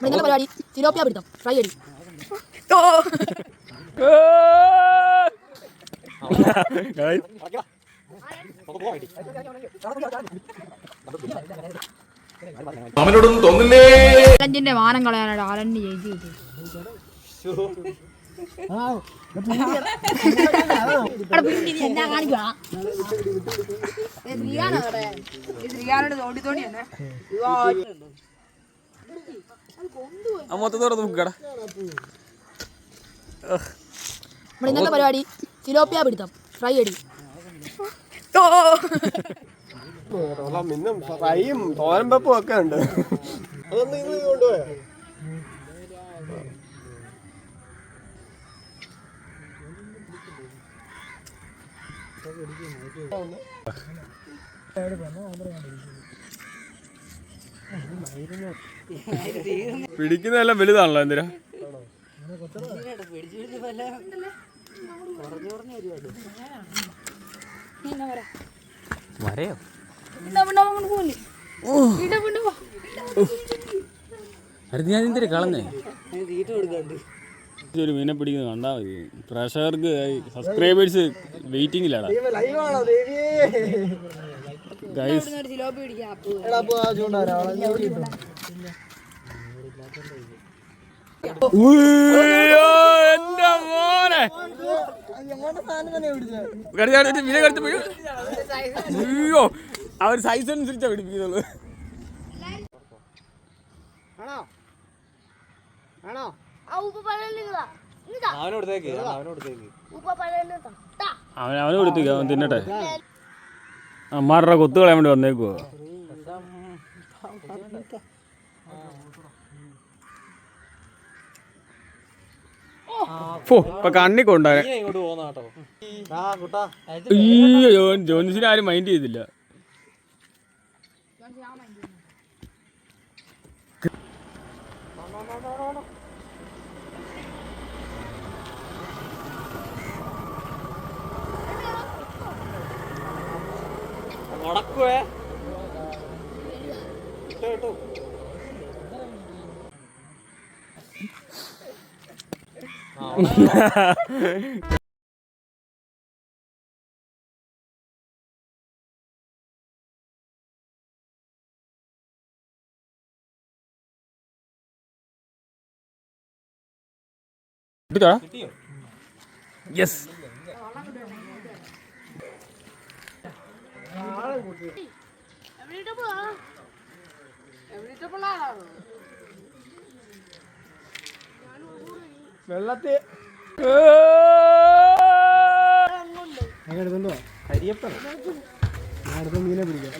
ഇന്നത്തെ പരിപാടി തിലോപ്പിയ പിടുത്തം ഫ്രൈ അടി. അവനോടൊന്നും തോന്നില്ലേ? ചലഞ്ചിന്റെ മാനം കളയാനാണ് ആലണ്ണി ജയിച്ചു ശ്രീയാനോട് തോണ്ടി തോണ്ടി തന്നെ മൊത്തത്തോടെ നോക്കടാ നമ്മുടെ ഇന്നത്തെ പരിപാടി തിലോപ്പിയ പിടുത്തം. ഫ്രൈ അടി. ഇന്നും ഫ്രൈയും തോരമ്പപ്പും ഒക്കെ ഉണ്ട്. അതൊന്നും ഇന്ന് കൊണ്ടുപോയോ? പിടിക്കുന്നതെല്ലാം വലുതാണല്ലോ എന്തിനാ? വരയോ? അത് ഞാൻ എന്തിനാ കളഞ്ഞേ? ഒരു മീനെ പിടിക്കുന്നത് കണ്ടാ മതി. പ്രേക്ഷകർക്ക് സബ്സ്ക്രൈബേഴ്സ് വെയിറ്റിംഗിലാടാ എന്റെ മോനെ. കടിച്ച് കടിച്ച് മീനെ കടിച്ച് പോയി അയ്യോ അവർ സൈസ് അനുസരിച്ചാ പിടിപ്പിക്കുന്നുള്ളൂ ആണോ? ആണോ? അവൻ അവനെ കൊടുത്തേക്ക് അവൻ തിന്നട്ടെ. അമ്മാരുടെ കൊത്തു കളയാൻ വേണ്ടി വന്നേക്കുവോ ഇപ്പൊ കണ്ണി കുട്ടാ. അയ്യോ ജോൻസിനെ ആരും മൈൻഡ് ചെയ്തില്ല. നടക്കുവേ കിട്ടിയോ? യെസ് അങ്ങനെ എടുത്തോണ്ടോ കരിയപ്പൻ ഞാൻ അടുത്ത മീനെ പിടിക്കാം.